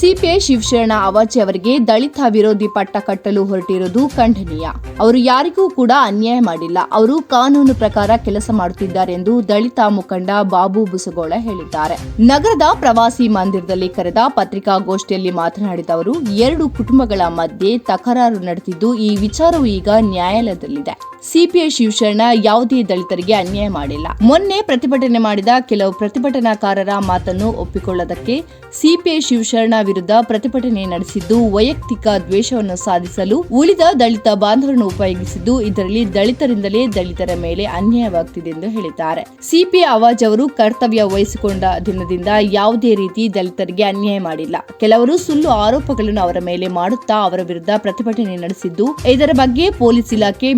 CPI Shivasharana ಅವಾಚಿ ಅವರಿಗೆ ದಲಿತ ವಿರೋಧಿ ಪಟ್ಟ ಕಟ್ಟಲು ಹೊರಟಿರುವುದು ಖಂಡನೀಯ. ಅವರು ಯಾರಿಗೂ ಕೂಡ ಅನ್ಯಾಯ ಮಾಡಿಲ್ಲ. ಅವರು ಕಾನೂನು ಪ್ರಕಾರ ಕೆಲಸ ಮಾಡುತ್ತಿದ್ದಾರೆ ಎಂದು ದಲಿತ ಮುಖಂಡ ಬಾಬು ಬುಸಗೋಳ ಹೇಳಿದ್ದಾರೆ. ನಗರದ ಪ್ರವಾಸಿ ಮಂದಿರದಲ್ಲಿ ಕರೆದ ಪತ್ರಿಕಾಗೋಷ್ಠಿಯಲ್ಲಿ ಮಾತನಾಡಿದ ಅವರು, ಎರಡು ಕುಟುಂಬಗಳ ಮಧ್ಯೆ ತಕರಾರು ನಡೆದಿದ್ದು, ಈ ವಿಚಾರವು ಈಗ ನ್ಯಾಯಾಲಯದಲ್ಲಿದೆ. ಸಿಪಿಐ ಶಿವಶರಣ ಯಾವುದೇ ದಲಿತರಿಗೆ ಅನ್ಯಾಯ ಮಾಡಿಲ್ಲ. ಮೊನ್ನೆ ಪ್ರತಿಭಟನೆ ಮಾಡಿದ ಕೆಲವು ಪ್ರತಿಭಟನಾಕಾರರ ಮಾತನ್ನು ಒಪ್ಪಿಕೊಳ್ಳದಕ್ಕೆ ಸಿಪಿಐ ಶಿವಶರಣ ವಿರುದ್ಧ ಪ್ರತಿಭಟನೆ ನಡೆಸಿದ್ದು, ವೈಯಕ್ತಿಕ ದ್ವೇಷವನ್ನು ಸಾಧಿಸಲು ಉಳಿದ ದಲಿತ ಬಾಂಧವರನ್ನು ಉಪಯೋಗಿಸಿದ್ದು, ಇದರಲ್ಲಿ ದಲಿತರಿಂದಲೇ ದಲಿತರ ಮೇಲೆ ಅನ್ಯಾಯವಾಗುತ್ತಿದೆ ಎಂದು ಹೇಳಿದ್ದಾರೆ. ಸಿಪಿಐ ಅವಾಜ್ ಅವರು ಕರ್ತವ್ಯ ವಹಿಸಿಕೊಂಡ ದಿನದಿಂದ ಯಾವುದೇ ರೀತಿ ದಲಿತರಿಗೆ ಅನ್ಯಾಯ ಮಾಡಿಲ್ಲ. ಕೆಲವರು ಸುಳ್ಳು ಆರೋಪಗಳನ್ನು ಅವರ ಮೇಲೆ ಮಾಡುತ್ತಾ ಅವರ ವಿರುದ್ಧ ಪ್ರತಿಭಟನೆ ನಡೆಸಿದ್ದು, ಇದರ ಬಗ್ಗೆ ಪೊಲೀಸ್ ಇಲಾಖೆ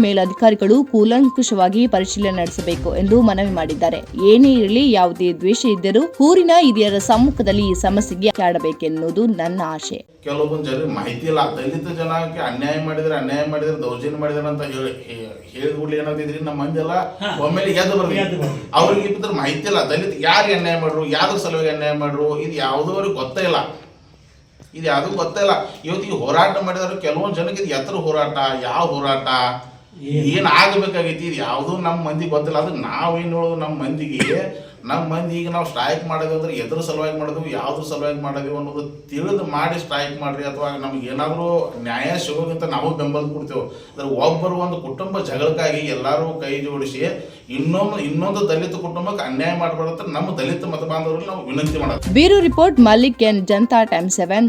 ಮೇಲಧಿಕಾರಿಗಳು ಕೂಲಂಕುಷವಾಗಿ ಪರಿಶೀಲನೆ ನಡೆಸಬೇಕು ಎಂದು ಮನವಿ ಮಾಡಿದ್ದಾರೆ. ಏನೇ ಇರಲಿ ಯಾವುದೇ ದ್ವೇಷ ಇದ್ದರೂ ಊರಿನ ಹಿರಿಯರ ಸಮ್ಮುಖದಲ್ಲಿ ಈ ಸಮಸ್ಯೆಗೆ ಆಡಬೇಕೆನ್ನುವುದು ನನ್ನ ಆಶೆ. ಕೆಲವೊಂದು ಜನ ಮಾಹಿತಿ ಇಲ್ಲ. ದಲಿತ ಜನಕ್ಕೆ ಅನ್ಯಾಯ ಮಾಡಿದ್ರೆ ಅನ್ಯಾಯ ಮಾಡಿದ್ರೆ ದೌರ್ಜನ್ಯ ಮಾಡಿದ್ರೆ ಅಂತ ಹೇಳಿ ಹೇಳಿದ ಕೂಡಲೇ ಏನಾಗ್ತಿದ್ರಿ? ನಮ್ಮ ಮಂದಿಲ್ಲ ಒಮ್ಮೆಲೆ ಎದ್ದು ಬರ್ಬೇಕು ಎದ್ದು ಅವ್ರಿಗೆ ಇದ್ರ ಮಾಹಿತಿ ಇಲ್ಲ. ದಲಿತ ಯಾರಿಗೆ ಅನ್ಯಾಯ ಮಾಡ್ರು? ಯಾವ್ದ್ರ ಸಲುವಾಗಿ ಅನ್ಯಾಯ ಮಾಡ್ರು? ಇದು ಯಾವುದೂ ಅವ್ರಿಗೆ ಗೊತ್ತೇ ಇಲ್ಲ. ಇದು ಯಾವುದೂ ಗೊತ್ತೇ ಇಲ್ಲ. ಇವತ್ತಿಗೆ ಹೋರಾಟ ಮಾಡಿದ್ರು ಕೆಲವೊಂದು ಜನಕ್ಕೆ ಇದು ಎತ್ತರ ಹೋರಾಟ ಯಾವ ಹೋರಾಟ? ಏನು? ಆಗಬೇಕಾಗೈತಿ? ಇದು ಯಾವುದೂ ನಮ್ಮ ಮಂದಿಗೆ ಗೊತ್ತಿಲ್ಲ. ಅದು ನಾವೇನು ಹೇಳೋದು ನಮ್ಮ ಮಂದಿಗೆ? ನಮ್ಮ ಮಂದಿ ಈಗ ನಾವು ಸ್ಟ್ರೈಕ್ ಮಾಡೋದು ಅಂದ್ರೆ ಎದ್ರ ಸಲುವಾಗಿ ಮಾಡೋದು ಯಾವ್ದ್ರ ಸಲುವಾಗಿ ಮಾಡೋದು ಅನ್ನೋದು ತಿಳಿದು ಮಾಡಿ ಸ್ಟ್ರೈಕ್ ಮಾಡ್ರಿ ಅಥವಾ ನಮ್ಗೆ ಏನಾದರೂ ನ್ಯಾಯ ಸಿಗೋಕ್ಕಿಂತ ನಾವು ಬೆಂಬಲ ಕೊಡ್ತೇವೆ. ಅಂದ್ರೆ ಒಬ್ಬರು ಒಂದು ಕುಟುಂಬ ಜಗಳಕ್ಕಾಗಿ ಎಲ್ಲರೂ ಕೈ ಜೋಡಿಸಿ ಇನ್ನೊಂದು ಇನ್ನೊಂದು ದಲಿತ ಕುಟುಂಬಕ್ಕೆ ಅನ್ಯಾಯ ಮಾಡಬಾರ್ದು ನಮ್ಮ ದಲಿತ ಮತ ಬಾಂಧವರಲ್ಲಿ ನಾವು ವಿನಂತಿ ಮಾಡೋದು. Bureau report Mallik N Janata time seven.